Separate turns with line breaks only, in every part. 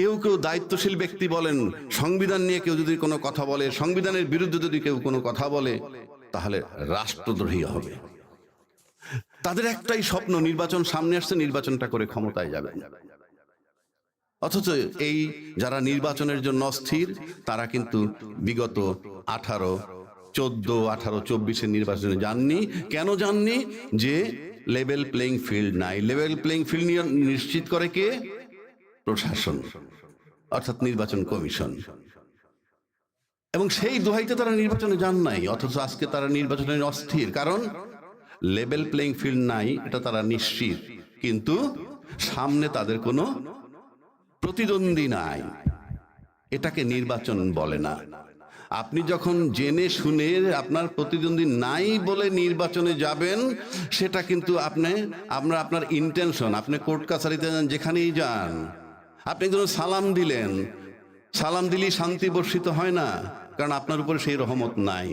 কেউ কেউ দায়িত্বশীল ব্যক্তি বলেন, সংবিধান নিয়ে কেউ যদি কোনো কথা বলে, সংবিধানের বিরুদ্ধে যদি কেউ কোনো কথা বলে, তাহলে রাষ্ট্রদ্রোহী হবে। তাদের একটাই স্বপ্ন, নির্বাচন সামনে আসছে, নির্বাচনটা করে ক্ষমতায় যাবে। অথচ এই যারা নির্বাচনের জন্য অস্থির, তারা কিন্তু বিগত আঠারো, চোদ্দ, আঠারো, চব্বিশের নির্বাচনে যাননি। কেন যাননি? যে লেভেল প্লেইং ফিল্ড নাই। লেভেল প্লেইং ফিল্ড নিশ্চিত করে কে? প্রশাসন, অর্থাৎ নির্বাচন কমিশন। এবং সেই দোহাইতে তারা নির্বাচনে যান নাই, অথচ আজকে তারা নির্বাচনে অস্থির। কারণ লেভেল প্লেইং ফিল্ড নাই, এটা তারা নিশ্চিত। কিন্তু সামনে তাদের কোনো প্রতিদ্বন্দ্বী নাই। এটাকে নির্বাচন বলে না। আপনি যখন জেনে শুনে আপনার প্রতিদ্বন্দ্বী নাই বলে নির্বাচনে যাবেন, সেটা কিন্তু আপনি আপনার আপনার ইন্টেনশন আপনি কোর্ট কাছারিতে যান, যেখানেই যান আপনি একজন সালাম দিলেন। সালাম দিলেই শান্তি বর্ষিত হয় না, কারণ আপনার উপরে সেই রহমত নাই।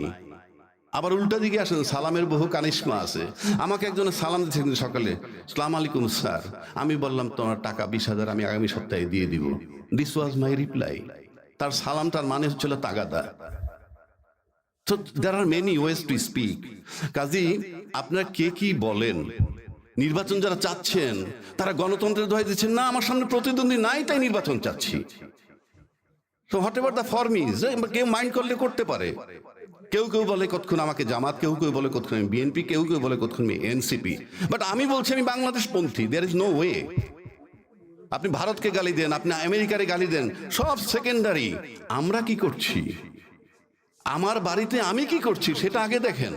আবার উল্টা দিকে আসেন, সালামের বহু কানিসমা আছে। আমাকে একজন সালাম একদিন সকালে, সালাম আলাইকুম, স্যার। আমি বললাম, তোমার টাকা বিশ হাজার আমি আগামী সপ্তাহে দিয়ে দিব। দিস ওয়াজ মাই রিপ্লাই তার সালামটার মানে হচ্ছিল তাগাদা। তো there are many ways to speak কাজী, আপনারা কে কি বলেন? নির্বাচন যারা চাচ্ছেন, তারা গণতন্ত্রের দোহাই দিচ্ছেন, না, আমার সামনে প্রতিদ্বন্দ্বী নাই, তাই নির্বাচন চাচ্ছি। তো whatever the form is কেউ মাইন্ড করলে করতে পারে। কেউ কেউ বলে কতক্ষণ আমাকে জামাত, কেউ কেউ বলে কতক্ষণ আমি বিএনপি, কেউ কেউ বলে কতক্ষণ আমি এনসিপি। বাট আমি বলছি আমি বাংলাদেশ পন্থী দেয়ার ইজ নো ওয়ে আপনি ভারতকে গালি দেন, আপনি আমেরিকারে গালি দেন, সব সেকেন্ডারি আমরা কি করছি? আমার বাড়িতে আমি কি করছি, সেটা আগে দেখেন।